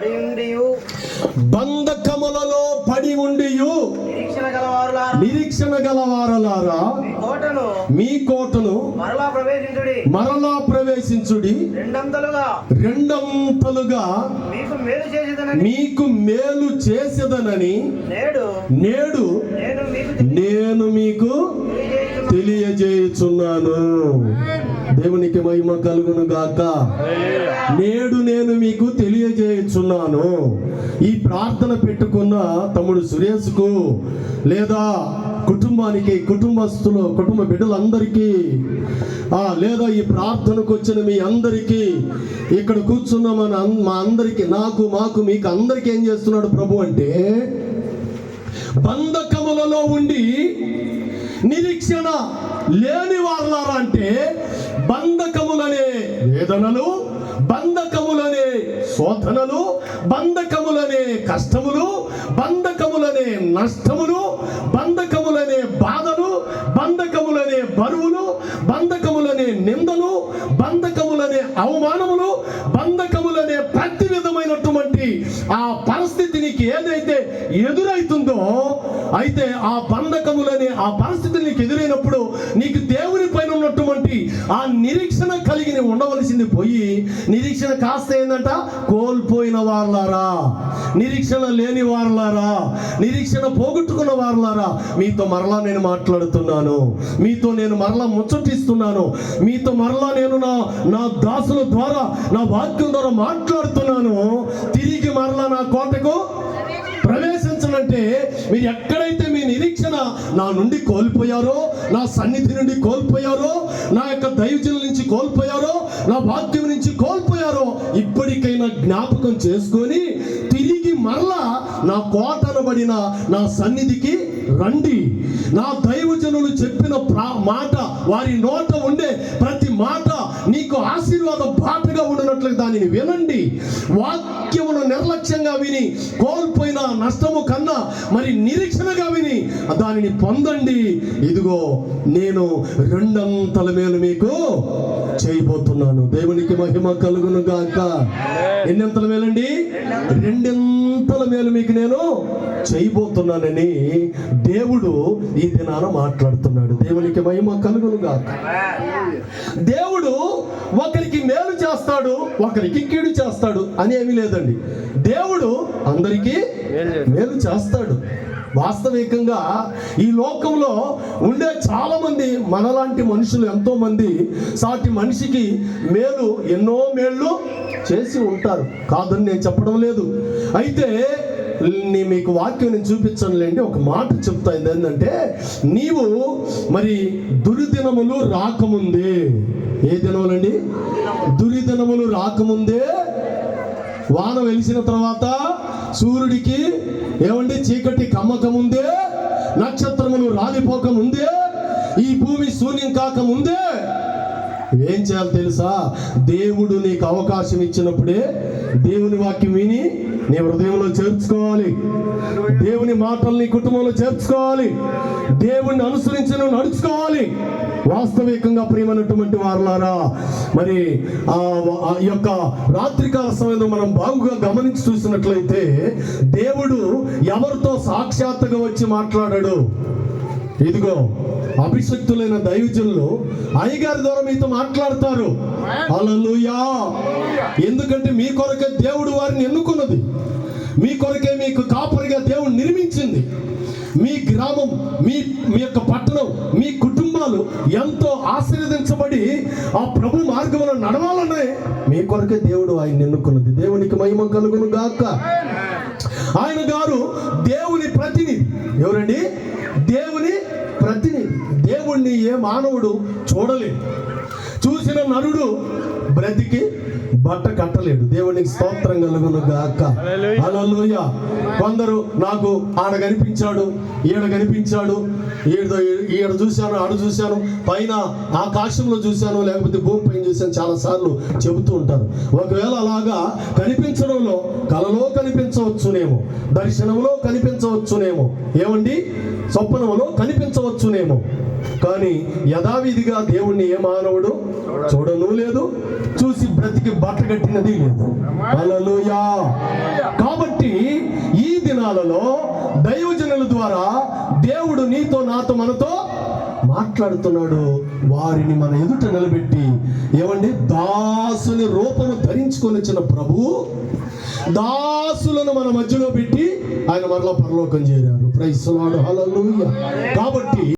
పడి ఉండియు బంధకములలో పడి ఉండియు నిరీక్షణ గలవారులారా. నిరీక్షణ గలవారలారా. మీ కోటను మీ కోటను మరలా ప్రవేశించుడి. మరలా ప్రవేశించుడి. రెండంతలుగా. రెండంతలుగా మీకు మేలు చేసేదనని. మీకు మేలు చేసేదనని నేడు నేడు నేను మీకు నేను మీకు తెలియజేయుచున్నాను. దేవునికి మహిమ కలుగును గాక నేడు నేను మీకు తెలియజేయుచున్నాను. ఈ ప్రార్థన పెట్టుకున్న తమ్ముడు సురేష్కు లేదా కుటుంబానికి కుటుంబస్తులు కుటుంబ బిడ్డలందరికీ ఆ, లేదా ఈ ప్రార్థనకు వచ్చిన మీ అందరికీ ఇక్కడ కూర్చున్న మన మా అందరికీ నాకు మాకు మీకు అందరికీ ఏం చేస్తున్నాడు ప్రభు అంటే బంధకములలో ఉండి నిరీక్షణ లేని వాళ్ళారా అంటే బంధకములనే వేదనలు బంధకములనే శోధనలు బంధకములనే కష్టములు బంధకములనే నష్టములు బంధకములనే బాధలు బంధకములనే బరువులు బంధకములనే నిందలు బంధకములనే అవమానములు బంధకములనే ప్రతి విధమైనటువంటి ఆ పరిస్థితి నీకు ఏదైతే ఎదురైతుందో అయితే ఆ బంధకములనే ఆ పరిస్థితి నీకు ఎదురైనప్పుడు నీకు చెప్పి ఆ నిరీక్షణ కలిగి ఉండవలసింది పోయి నిరీక్షణ కాస్త ఏంటంట కోల్పోయిన వారులారా. నిరీక్షణ లేని వారులారా. నిరీక్షణ పోగొట్టుకున్న వారులారా. మీతో మరలా నేను మాట్లాడుతున్నాను. మీతో నేను మరలా ముచ్చటిస్తున్నాను. మీతో మరలా నేను నా నా దాసుల ద్వారా నా వాక్యం ద్వారా మాట్లాడుతున్నాను. తిరిగి మరలా నా కోటకు ప్రవేశించనంటే మీరు ఎక్కడైతే నిరీక్షణ నా నుండి కోల్పోయారో నా సన్నిధి నుండి కోల్పోయారో నా యొక్క దైవజనుల నుంచి కోల్పోయారో నా వాక్యం నుంచి కోల్పోయారో ఇప్పటికైనా జ్ఞాపకం చేసుకొని తిరిగి మరలా నా కోటనబడిన నా సన్నిధికి రండి. నా దైవజనులు చెప్పిన ప్రా- మాట వారి నోట ఉండే ప్రతి మాట నీకు ఆశీర్వాద బాటగా ఉండినట్లు దానిని వినండి. వాక్య నిర్లక్ష్యంగా విని కోల్పోయిన నష్టము కన్నా మరి నిరీక్షణగా విని దానిని పొందండి. ఇదిగో నేను రెండంతల మేలు మీకు చేయబోతున్నాను. దేవునికి మహిమ కలుగును గాక. ఎన్నెంతల మేలండి? రెండెంతల మేలు మీకు నేను చేయబోతున్నానని దేవుడు ఈ దినాన మాట్లాడుతున్నాడు. దేవునికి మహిమ కలుగును గాక. దేవుడు ఒకరికి మేలు చేస్తాడు ఒకరికి కీడు చేస్తాడు అని ఏమీ లేదండి. దేవుడు అందరికీ మేలు చేస్తాడు. వాస్తవికంగా ఈ లోకంలో ఉండే చాలా మంది మనలాంటి మనుషులు ఎంతో మంది సాటి మనిషికి మేలు ఎన్నో మేళ్ళు చేసి ఉంటారు. కాదని నేను చెప్పడం లేదు. అయితే నీ మీకు వాక్యం నేను చూపించనులేండి ఒక మాట చెప్తా ఇది ఏంటంటే నీవు మరి దురిదినములు రాకముందే ఏ దినములండి? దురిదినములు రాకముందే వాన వెలిసిన తర్వాత సూర్యుడికి ఏమండి? చీకటి కమ్మకముందే నక్షత్రములు రాలిపోకముందే ఈ భూమి శూన్యం కాకముందే ఏం చేయాలి తెలుసా? దేవుడు నీకు అవకాశం ఇచ్చినప్పుడే దేవుని వాక్యం విని నీ హృదయంలో చేర్చుకోవాలి. దేవుని మాటలు నీ కుటుంబంలో చేర్చుకోవాలి. దేవుణ్ణి అనుసరించి నువ్వు నడుచుకోవాలి. వాస్తవికంగా ప్రియమైనటువంటి వారులారా మరి ఆ ఆ యొక్క రాత్రికాల సమయంలో మనం బాగుగా గమనించి చూసినట్లయితే దేవుడు ఎవరితో సాక్షాత్తుగా వచ్చి మాట్లాడాడు? ఇదిగో అభిషక్తులైన దైవజనులు అయ్యగారి ద్వారా మీతో మాట్లాడతారు. హల్లెలూయా. ఎందుకంటే మీ కొరకే దేవుడు వారిని ఎన్నుకున్నది. మీ కొరకే మీకు కాపరిగా దేవుడు నిర్మించింది. మీ గ్రామం మీ మీ యొక్క పట్టణం మీ కుటుంబాలు ఎంతో ఆశీర్వదించబడి ఆ ప్రభు మార్గంలో నడవాలనే మీ కొరకే దేవుడు ఆయన ఎన్నుకున్నది. దేవునికి మహిమ కలుగును గాక ఆయన గారు దేవుని ప్రతినిధి. ఎవరండి? దేవుని ప్రతినిధి. దేవుణ్ణి ఏ మానవుడు చూడలేదు. చూసిన నరుడు బ్రతికి బట్ట కట్టలేడు దేవునికి స్తోత్రం కలుగును గాక హల్లెలూయ. కొందరు నాకు ఆడ కనిపించాడు ఈడ కనిపించాడు ఈడ ఈడ చూశాను ఆడ చూశాను పైన ఆకాశంలో చూశాను లేకపోతే భూమి పైన చూశాను చాలా సార్లు చెబుతూ ఉంటారు. ఒకవేళ అలాగా కనిపించడంలో కలలో కనిపించవచ్చునేమో దర్శనంలో కనిపించవచ్చునేమో ఏమండి? స్వప్నంలో కనిపించవచ్చునేమో. కానీ యథావిధిగా దేవుణ్ణి ఏ మానవుడు చూడను లేదు చూసి బ్రతికి బట్ట కట్టినది లేదు. హల్లెలూయా. కాబట్టి ఈ దినాలలో దైవజనుల ద్వారా దేవుడు నీతో నాతో మనతో మాట్లాడుతున్నాడు. వారిని మన ఎదుట నిలబెట్టి ఏమండి? దాసుని రూపము ధరించుకొని వచ్చిన ప్రభు దాసులను మన మధ్యలో పెట్టి ఆయన మరలా పరలోకం చేరారు ప్రైస్ కాబట్టి